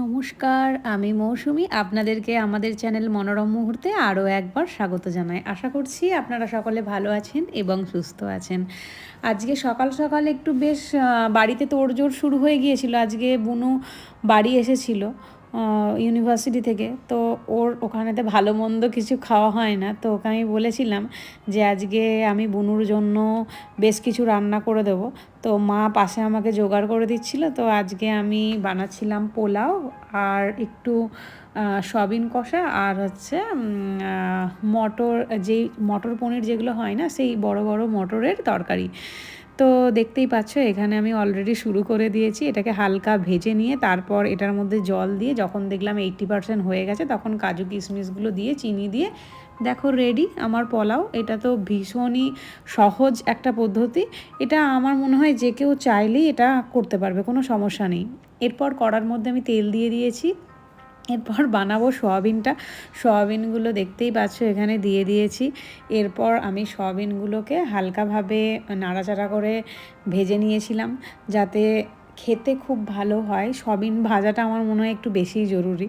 নমস্কার, আমি মৌসুমি। আপনাদেরকে আমাদের চ্যানেল মনোরম মুহূর্তে আরও একবার স্বাগত জানাই। আশা করছি আপনারা সকলে ভালো আছেন এবং সুস্থ আছেন। আজকে সকাল সকাল একটু বেশ বাড়িতে তোড়জোড় শুরু হয়ে গিয়েছিল। আজকে বুনু বাড়ি এসেছিল। ইউনিভার্সিটি থেকে, তো ওর ওখানেতে ভালো মন্দ কিছু খাওয়া হয় না। তো ওকে আমি বলেছিলাম যে, আজকে আমি বুনুর জন্য বেশ কিছু রান্না করে দেবো। তো মা পাশে আমাকে জোগাড় করে দিচ্ছিল। তো আজকে আমি বানাচ্ছিলাম পোলাও আর একটু সয়াবিন কষা আর হচ্ছে মটর, যেই মটর পনির যেগুলো হয় না, সেই বড় বড় মটরের তরকারি। তো দেখতেই পাচ্ছ, এখানে আমি অলরেডি শুরু করে দিয়েছি। এটাকে হালকা ভেজে নিয়ে তারপর এটার মধ্যে জল দিয়ে যখন দেখলাম এইট্টি পারসেন্ট হয়ে গেছে, তখন কাজু কিশমিশগুলো দিয়ে, চিনি দিয়ে দেখো রেডি আমার পোলাও। এটা তো ভীষণই সহজ একটা পদ্ধতি। এটা আমার মনে হয় যে কেউ চাইলেই এটা করতে পারবে, কোনো সমস্যা নেই। এরপর কড়ার মধ্যে আমি তেল দিয়ে দিয়েছি। এরপর বানাবো সয়াবিনটা। সয়াবিনগুলো দেখতেই পাচ্ছ, এখানে দিয়ে দিয়েছি। এরপর আমি সয়াবিনগুলোকে হালকাভাবে নাড়াচাড়া করে ভেজে নিয়েছিলাম, যাতে খেতে খুব ভালো হয়। সয়াবিন ভাজাটা আমার মনে হয় একটু বেশিই জরুরি।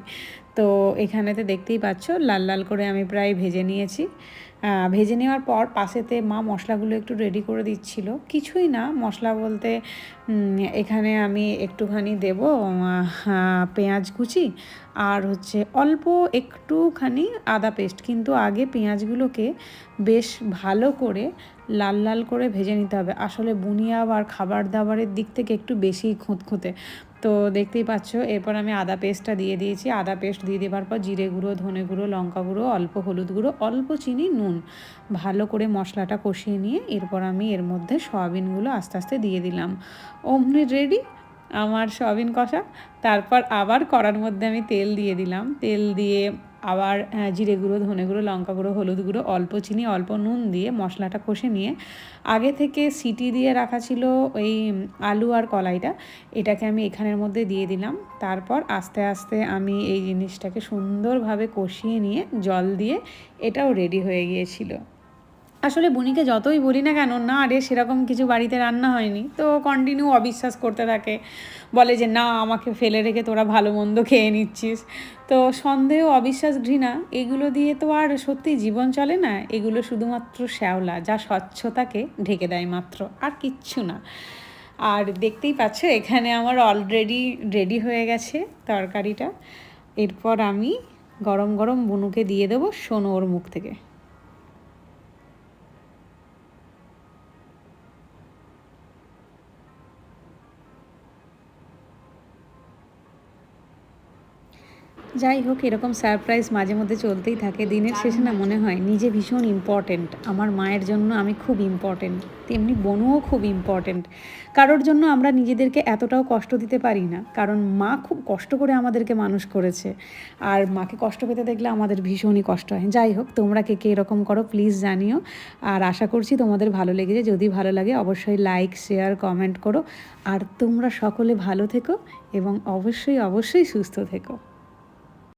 তো এখানেতে দেখতেই পাচ্ছ, লাল লাল করে আমি প্রায় ভেজে নিয়েছি। ভেজে নেওয়ার পর পাশেতে মা মশলাগুলো একটু রেডি করে দিচ্ছিল। কিছুই না, মশলা বলতে এখানে আমি একটুখানি দেব পেঁয়াজ কুচি আর হচ্ছে অল্প একটুখানি আদা পেস্ট কিন্তু আগে পেঁয়াজগুলোকে বেশ ভালো করে লাল লাল করে ভেজে নিতে হবে। আসলে বুনিয়া আর খাবার দাবারের দিক থেকে একটু বেশি খুঁতখুঁতে। তো দেখতেই পাচ্ছ, এরপর আমি আদা পেস্টটা দিয়ে দিয়েছি। আদা পেস্ট দিয়ে দেওয়ার পর জিরে গুঁড়ো, ধনে গুঁড়ো, লঙ্কা গুঁড়ো, অল্প হলুদ গুঁড়ো, অল্প চিনি, নুন। ভালো করে মশলাটা কষিয়ে নিয়ে এরপর আমি এর মধ্যে সয়াবিনগুলো আস্তে আস্তে দিয়ে দিলাম। অমনি রেডি আমার সয়াবিন কষা। তারপর আবার কড়ার মধ্যে আমি তেল দিয়ে দিলাম। তেল দিয়ে আবার জিরে গুঁড়ো, ধনে গুঁড়ো, লঙ্কা গুঁড়ো, হলুদ গুঁড়ো, অল্প চিনি, অল্প নুন দিয়ে মশলাটা কষে নিয়ে আগে থেকে সিটি দিয়ে রাখা ছিল ওই আলু আর কলাইটা। এটাকে আমি এখানের মধ্যে দিয়ে দিলাম। তারপর আস্তে আস্তে আমি এই জিনিসটাকে সুন্দরভাবে কষিয়ে নিয়ে জল দিয়ে এটাও রেডি হয়ে গিয়েছিল। আসলে বুনিকে যতই বলি না কেন, না আরে সেরকম কিছু বাড়িতে রান্না হয়নি। তো কন্টিনিউ অবিশ্বাস করতে থাকে। বলে যে, না, আমাকে ফেলে রেখে তোরা ভালো মন্দ খেয়ে নিচ্ছিস। তো সন্দেহ, অবিশ্বাস, ঘৃণা, এগুলো দিয়ে তো আর সত্যি জীবন চলে না। এগুলো শুধুমাত্র শ্যাওলা, যা স্বচ্ছতাকে ঢেকে দেয় মাত্র, আর কিচ্ছু না। আর দেখতেই পাচ্ছ, এখানে আমার অলরেডি রেডি হয়ে গেছে তরকারিটা। এরপর আমি গরম গরম বুনুকে দিয়ে দেবো শোনো ওর মুখ থেকে। যাই হোক, এরকম সারপ্রাইজ মাঝে মধ্যে চলতেই থাকে। দিনের শেষে না মনে হয় নিজে ভীষণ ইম্পর্টেন্ট আমার মায়ের জন্য আমি খুব ইম্পর্টেন্ট তেমনি বনুও খুব ইম্পর্টেন্ট কারোর জন্য আমরা নিজেদেরকে এতটাও কষ্ট দিতে পারি না। কারণ মা খুব কষ্ট করে আমাদেরকে মানুষ করেছে। আর মাকে কষ্ট পেতে দেখলে আমাদের ভীষণই কষ্ট হয়। যাই হোক, তোমরা কে কে এরকম করো প্লিজ জানিও। আর আশা করছি তোমাদের ভালো লেগেছে। যদি ভালো লাগে, অবশ্যই লাইক শেয়ার কমেন্ট করো। আর তোমরা সকলে ভালো থেকো এবং অবশ্যই অবশ্যই সুস্থ থেকো।